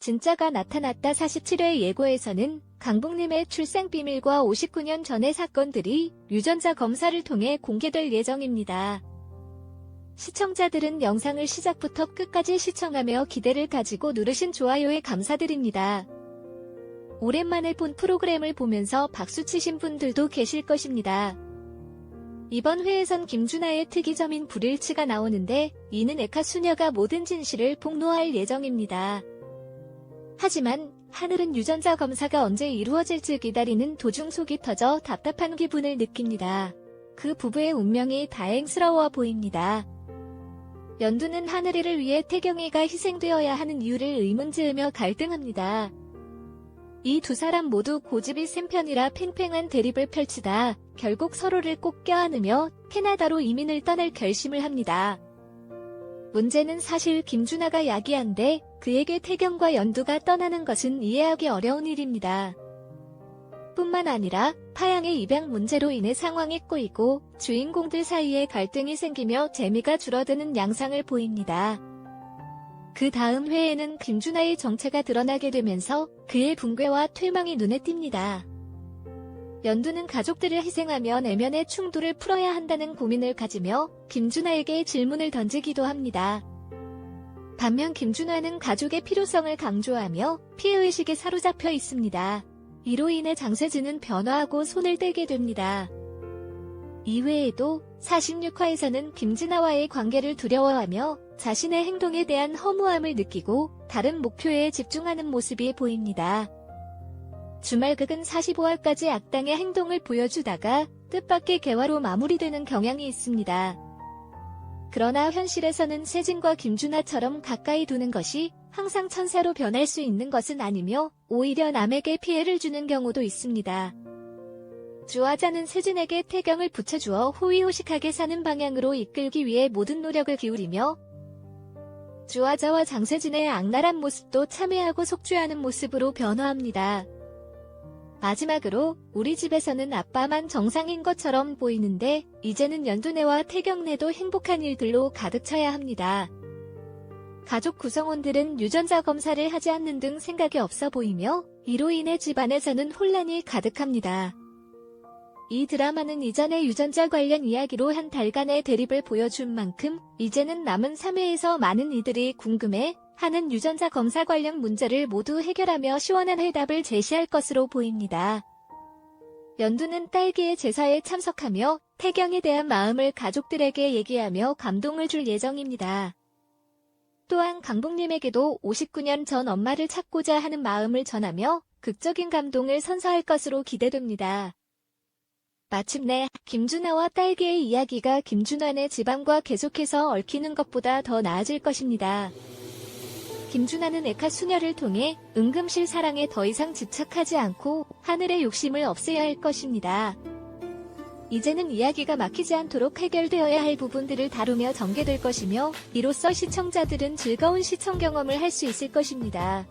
진짜가 나타났다 47회 예고에서는 강북님의 출생 비밀과 59년 전의 사건들이 유전자 검사를 통해 공개될 예정입니다. 시청자들은 영상을 시작부터 끝까지 시청하며 기대를 가지고 누르신 좋아요에 감사드립니다. 오랜만에 본 프로그램을 보면서 박수 치신 분들도 계실 것입니다. 이번 회에선 김준하의 특이점인 불일치가 나오는데 이는 에카 수녀가 모든 진실을 폭로할 예정입니다. 하지만 하늘은 유전자 검사가 언제 이루어질지 기다리는 도중 속이 터져 답답한 기분을 느낍니다. 그 부부의 운명이 다행스러워 보입니다. 연두는 하늘이를 위해 태경이가 희생되어야 하는 이유를 의문지으며 갈등합니다. 이 두 사람 모두 고집이 센 편이라 팽팽한 대립을 펼치다 결국 서로를 꼭 껴안으며 캐나다로 이민을 떠날 결심을 합니다. 문제는 사실 김준하가 야기한데 그에게 태경과 연두가 떠나는 것은 이해하기 어려운 일입니다. 뿐만 아니라 파양의 입양 문제로 인해 상황이 꼬이고 주인공들 사이에 갈등이 생기며 재미가 줄어드는 양상을 보입니다. 그 다음 회에는 김준하의 정체가 드러나게 되면서 그의 붕괴와 퇴망이 눈에 띕니다. 연두는 가족들을 희생하며 내면의 충돌을 풀어야 한다는 고민을 가지며 김준하에게 질문을 던지기도 합니다. 반면 김준하는 가족의 필요성을 강조하며 피해의식에 사로잡혀 있습니다. 이로 인해 장세진은 변화하고 손을 떼게 됩니다. 이외에도 46화에서는 김진아와의 관계를 두려워하며 자신의 행동에 대한 허무함을 느끼고 다른 목표에 집중하는 모습이 보입니다. 주말극은 45화까지 악당의 행동을 보여주다가 뜻밖의 개화로 마무리되는 경향이 있습니다. 그러나 현실에서는 세진과 김준하처럼 가까이 두는 것이 항상 천사로 변할 수 있는 것은 아니며 오히려 남에게 피해를 주는 경우도 있습니다. 주화자는 세진에게 태경을 붙여주어 호의호식하게 사는 방향으로 이끌기 위해 모든 노력을 기울이며 주화자와 장세진의 악랄한 모습도 참회하고 속죄하는 모습으로 변화합니다. 마지막으로 우리 집에서는 아빠만 정상인 것처럼 보이는데 이제는 연두네와 태경네도 행복한 일들로 가득 차야 합니다. 가족 구성원들은 유전자 검사를 하지 않는 등 생각이 없어 보이며 이로 인해 집안에서는 혼란이 가득합니다. 이 드라마는 이전의 유전자 관련 이야기로 한 달간의 대립을 보여준 만큼 이제는 남은 3회에서 많은 이들이 궁금해 하는 유전자 검사 관련 문제를 모두 해결하며 시원한 해답을 제시할 것으로 보입니다. 연두는 딸기의 제사에 참석하며 태경에 대한 마음을 가족들에게 얘기하며 감동을 줄 예정입니다. 또한 강북님에게도 59년 전 엄마를 찾고자 하는 마음을 전하며 극적인 감동을 선사할 것으로 기대됩니다. 마침내 김준하와 딸기의 이야기가 김준환의 집안과 계속해서 얽히는 것보다 더 나아질 것입니다. 김준하는 에카 수녀를 통해 응급실 사랑에 더 이상 집착하지 않고 하늘의 욕심을 없애야 할 것입니다. 이제는 이야기가 막히지 않도록 해결되어야 할 부분들을 다루며 전개될 것이며 이로써 시청자들은 즐거운 시청 경험을 할 수 있을 것입니다.